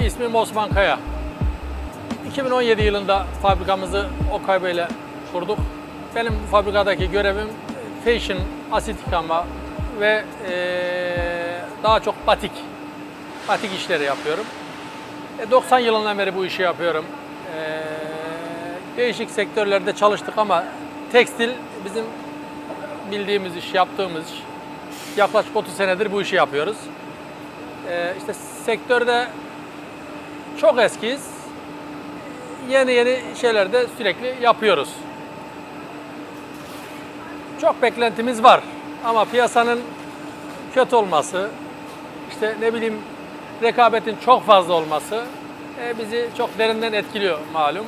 İsmim Osman Kaya. 2017 yılında fabrikamızı Okay Bey ile kurduk. Benim fabrikadaki görevim e, fashion, asit yıkama ve eee, daha çok batik, batik işleri yapıyorum. E, 90 yılından beri bu işi yapıyorum. Değişik sektörlerde çalıştık ama tekstil bizim bildiğimiz iş, yaptığımız iş. Yaklaşık 30 senedir bu işi yapıyoruz. Eee işte sektörde çok eskiyiz. Yeni yeni şeyler de sürekli yapıyoruz. Çok beklentimiz var ama piyasanın kötü olması, işte ne bileyim rekabetin çok fazla olması e, bizi çok derinden etkiliyor malum.